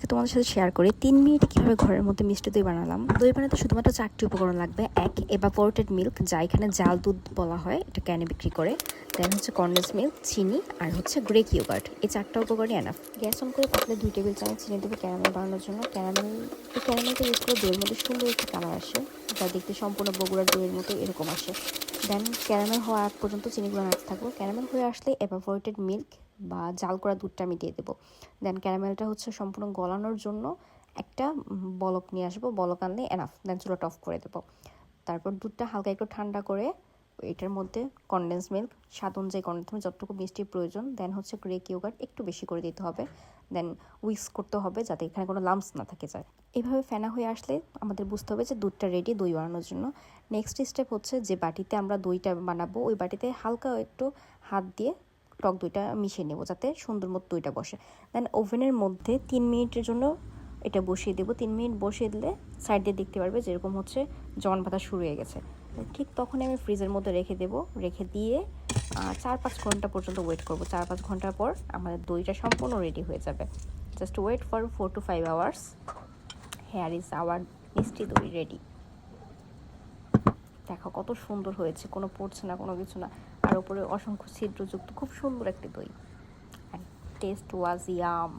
আজকে তোমাদের সাথে শেয়ার করি। তিন মিনিটে কীভাবে ঘরের মধ্যে মিষ্টি দই বানালাম? দই বানাতে শুধুমাত্র চারটি উপকরণ লাগবে। এক এভাপোরেটেড মিল্ক যা এখানে জাল দুধ বলা হয়, এটা ক্যানে বিক্রি করে। দেন হচ্ছে কন্ডেন্স মিল্ক চিনি, আর হচ্ছে গ্রেক ইয়োগার্ট এই চারটা উপকরণই এনাফ গ্যাস অন করে পাতলে দুই টেবিল চামচ চিনি দেবে ক্যারামেল বানানোর জন্য। ক্যারামেল ক্যারামেলটা ইউজ করে দইয়ের মধ্যে সুন্দর একটি কালার আসে, যা দেখতে সম্পূর্ণ বগুড়ার দইয়ের মতো এরকম আসে। দেন ক্যারামেল হওয়া আগ পর্যন্ত চিনিগুলো নাড়তে থাকব। ক্যারামেল হয়ে আসলে এভাপোরেটেড মিল্ক বা জাল করা দুধটা আমি দিয়ে দেবো। দেন ক্যারামেলটা হচ্ছে সম্পূর্ণ গলানোর জন্য একটা বলক নিয়ে আসব। বলক আনলে এনাফ দেন চুলাটা অফ করে দেবো। তারপর দুধটা হালকা একটু ঠান্ডা করে এটার মধ্যে কনডেন্স মিল্ক স্বাদ অনুযায়ী কনডেন্স মিল্ক যতটুকু মিষ্টির প্রয়োজন দেন হচ্ছে গ্রেক ইয়োগার্ট একটু বেশি করে দিতে হবে দেন উইক্স করতে হবে যাতে এখানে কোনো লাম্পস না থাকে যায়। এভাবে ফেনা হয়ে আসলে আমাদের বুঝতে হবে যে দুধটা রেডি দই বানানোর জন্য। নেক্সট স্টেপ হচ্ছে যে বাটিতে আমরা দইটা বানাবো, ওই বাটিতে হালকা একটু হাত দিয়ে টক দইটা মিশিয়ে নেব যাতে সুন্দর মতো দইটা বসে। দেন ওভেনের মধ্যে তিন মিনিটের জন্য এটা বসিয়ে দেবো। তিন মিনিট বসিয়ে দিলে সাইড দিয়ে দেখতে পারবে যেরকম হচ্ছে জমান পাতা শুরু হয়ে গেছে। ঠিক তখনই আমি ফ্রিজের মধ্যে রেখে দেবো। রেখে দিয়ে চার পাঁচ ঘণ্টা পর্যন্ত ওয়েট করব। চার পাঁচ ঘণ্টার পর আমাদের দইটা সম্পূর্ণ রেডি হয়ে যাবে। Just wait for four to five hours here is our mishti doi ready দেখো কত সুন্দর হয়েছে। কোনো পড়ছে না, কোনো কিছু না। আর ওপরে অসংখ্য ছিদ্রযুক্ত, খুব সুন্দর একটি দই। টেস্ট ওয়াজ ইয়াম